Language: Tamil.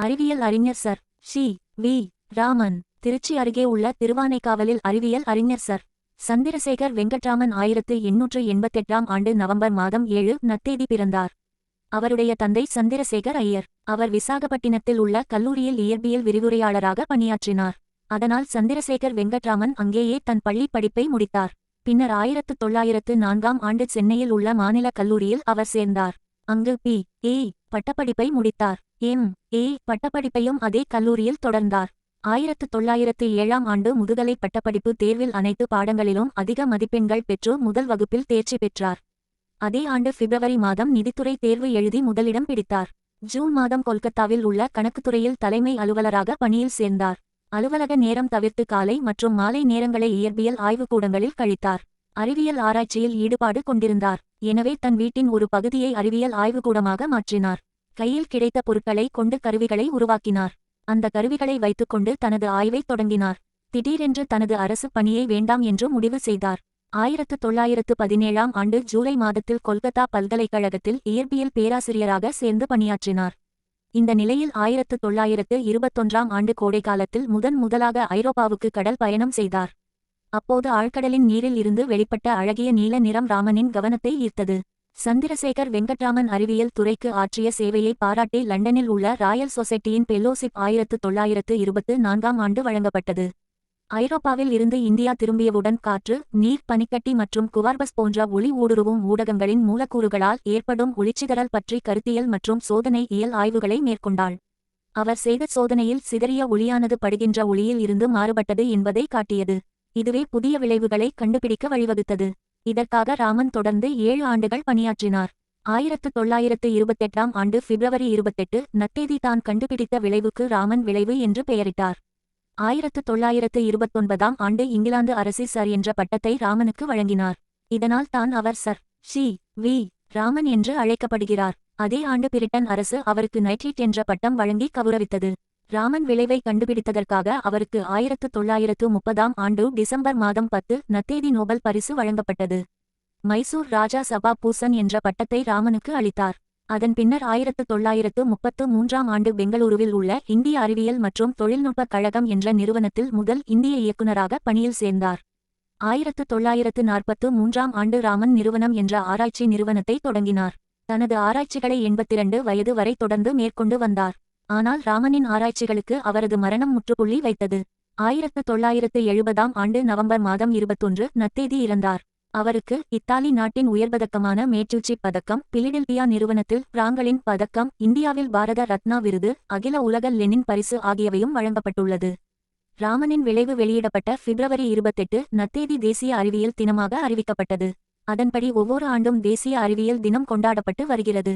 அறிவியல் அறிஞர் sir. C V. Raman Trichy அருகே உள்ள திருவானைக்காவலில் அறிவியல் அறிஞர் சர். சந்திரசேகர் வெங்கட்ராமன் ஆயிரத்து எண்ணூற்று எண்பத்தெட்டாம் ஆண்டு நவம்பர் மாதம் ஏழு நத்தேதி பிறந்தார். அவருடைய தந்தை சந்திரசேகர் ஐயர். அவர் விசாகப்பட்டினத்தில் உள்ள கல்லூரியில் இயற்பியல் விரிவுரையாளராக பணியாற்றினார். அதனால் சந்திரசேகர் வெங்கட்ராமன் அங்கேயே தன் பள்ளிப் படிப்பை முடித்தார். பின்னர் ஆயிரத்து தொள்ளாயிரத்து நான்காம் ஆண்டு சென்னையில் உள்ள மாநில கல்லூரியில் அவர் சேர்ந்தார். அங்கு பி. ஏ. பட்டப்படிப்பை முடித்தார். M A. பட்டப்படிப்பையும் அதே கல்லூரியில் தொடர்ந்தார். ஆயிரத்து தொள்ளாயிரத்து ஏழாம் ஆண்டு முதுகலை பட்டப்படிப்பு தேர்வில் அனைத்து பாடங்களிலும் அதிக மதிப்பெண்கள் பெற்று முதல் வகுப்பில் தேர்ச்சி பெற்றார். அதே ஆண்டு பிப்ரவரி மாதம் நிதித்துறை தேர்வு எழுதி முதலிடம் பிடித்தார். ஜூன் மாதம் கொல்கத்தாவில் உள்ள கணக்குத்துறையில் தலைமை அலுவலராக பணியில் சேர்ந்தார். அலுவலக நேரம் தவிர்த்து காலை மற்றும் மாலை நேரங்களை இயற்பியல் ஆய்வுக்கூடங்களில் கழித்தார். அறிவியல் ஆராய்ச்சியில் ஈடுபாடு கொண்டிருந்தார். எனவே தன் வீட்டின் ஒரு பகுதியை அறிவியல் ஆய்வுக்கூடமாக மாற்றினார். கையில் கிடைத்த பொருட்களை கொண்டு கருவிகளை உருவாக்கினார். அந்த கருவிகளை வைத்துக்கொண்டு தனது ஆய்வைத் தொடங்கினார். திடீரென்று தனது அரசு பணியை வேண்டாம் என்று முடிவு செய்தார். ஆயிரத்து தொள்ளாயிரத்து பதினேழாம் ஆண்டு ஜூலை மாதத்தில் கொல்கத்தா பல்கலைக்கழகத்தில் இயற்பியல் பேராசிரியராக சேர்ந்து பணியாற்றினார். இந்த நிலையில் ஆயிரத்து தொள்ளாயிரத்து இருபத்தொன்றாம் ஆண்டு கோடைக்காலத்தில் முதன் முதலாக ஐரோப்பாவுக்கு கடல் பயணம் செய்தார். அப்போது ஆழ்கடலின் நீரில் இருந்து வெளிப்பட்ட அழகிய நீல நிறம் ராமனின் கவனத்தை ஈர்த்தது. சந்திரசேகர் வெங்கட்ராமன் அறிவியல் துறைக்கு ஆற்றிய சேவையை பாராட்டி லண்டனில் உள்ள ராயல் சொசைட்டியின் பெல்லோசிப் ஆயிரத்து தொள்ளாயிரத்து இருபத்து நான்காம் ஆண்டு வழங்கப்பட்டது. ஐரோப்பாவில் இருந்து இந்தியா திரும்பியவுடன் காற்று நீர் பனிக்கட்டி மற்றும் குவார்பஸ் போன்ற ஒளி ஊடுருவும் ஊடகங்களின் மூலக்கூறுகளால் ஏற்படும் ஒளிச்சிதறல் பற்றி கருத்தியல் மற்றும் சோதனை இயல் ஆய்வுகளை மேற்கொண்டாள். அவர் செய்த சோதனையில் சிதறிய ஒளியானது படுகின்ற ஒளியில் இருந்து மாறுபட்டது என்பதை காட்டியது. இதுவே புதிய விளைவுகளை கண்டுபிடிக்க வழிவகுத்தது. இதற்காக ராமன் தொடர்ந்து ஏழு ஆண்டுகள் பணியாற்றினார். ஆயிரத்து தொள்ளாயிரத்து இருபத்தெட்டாம் ஆண்டு பிப்ரவரி இருபத்தெட்டு நத்தேதி தான் கண்டுபிடித்த விளைவுக்கு ராமன் விளைவு என்று பெயரிட்டார். ஆயிரத்து தொள்ளாயிரத்து இருபத்தொன்பதாம் ஆண்டு இங்கிலாந்து அரசி சர் என்ற பட்டத்தை ராமனுக்கு வழங்கினார். இதனால் தான் அவர் சர் ஷி வி ராமன் என்று அழைக்கப்படுகிறார். அதே ஆண்டு பிரிட்டன் அரசு அவருக்கு நைட்ரேட் என்ற பட்டம் வழங்கி கௌரவித்தது. ராமன் விளைவை கண்டுபிடித்ததற்காக அவருக்கு ஆயிரத்து தொள்ளாயிரத்து முப்பதாம் ஆண்டு டிசம்பர் மாதம் பத்து நத்தேதி நோபல் பரிசு வழங்கப்பட்டது. மைசூர் ராஜா சபா பூசன் என்ற பட்டத்தை ராமனுக்கு அளித்தார். அதன் பின்னர் ஆயிரத்து தொள்ளாயிரத்து முப்பத்து மூன்றாம் ஆண்டு பெங்களூருவில் உள்ள இந்திய அறிவியல் மற்றும் தொழில்நுட்பக் கழகம் என்ற நிறுவனத்தில் முதல் இந்திய இயக்குநராக பணியில் சேர்ந்தார். ஆயிரத்து தொள்ளாயிரத்து நாற்பத்து மூன்றாம் ஆண்டு ராமன் நிறுவனம் என்ற ஆராய்ச்சி நிறுவனத்தை தொடங்கினார். தனது ஆராய்ச்சிகளை எண்பத்திரண்டு வயது வரை தொடர்ந்து மேற்கொண்டு வந்தார். ஆனால் ராமனின் ஆராய்ச்சிகளுக்கு அவரது மரணம் முற்றுப்புள்ளி வைத்தது. ஆயிரத்து தொள்ளாயிரத்து எழுபதாம் ஆண்டு நவம்பர் மாதம் இருபத்தொன்று நத்தேதி இறந்தார். அவருக்கு இத்தாலி நாட்டின் உயர்பதக்கமான மேச்சூச்சி பதக்கம் பிலிடெல்பியா நிறுவனத்தில் பிராங்கலின் பதக்கம் இந்தியாவில் பாரத ரத்னா விருது அகில உலக லெனின் பரிசு ஆகியவையும் வழங்கப்பட்டுள்ளது. ராமனின் விளைவு வெளியிடப்பட்ட பிப்ரவரி இருபத்தெட்டு நத்தேதி தேசிய அறிவியல் தினமாக அறிவிக்கப்பட்டது. அதன்படி ஒவ்வொரு ஆண்டும் தேசிய அறிவியல் தினம் கொண்டாடப்பட்டு வருகிறது.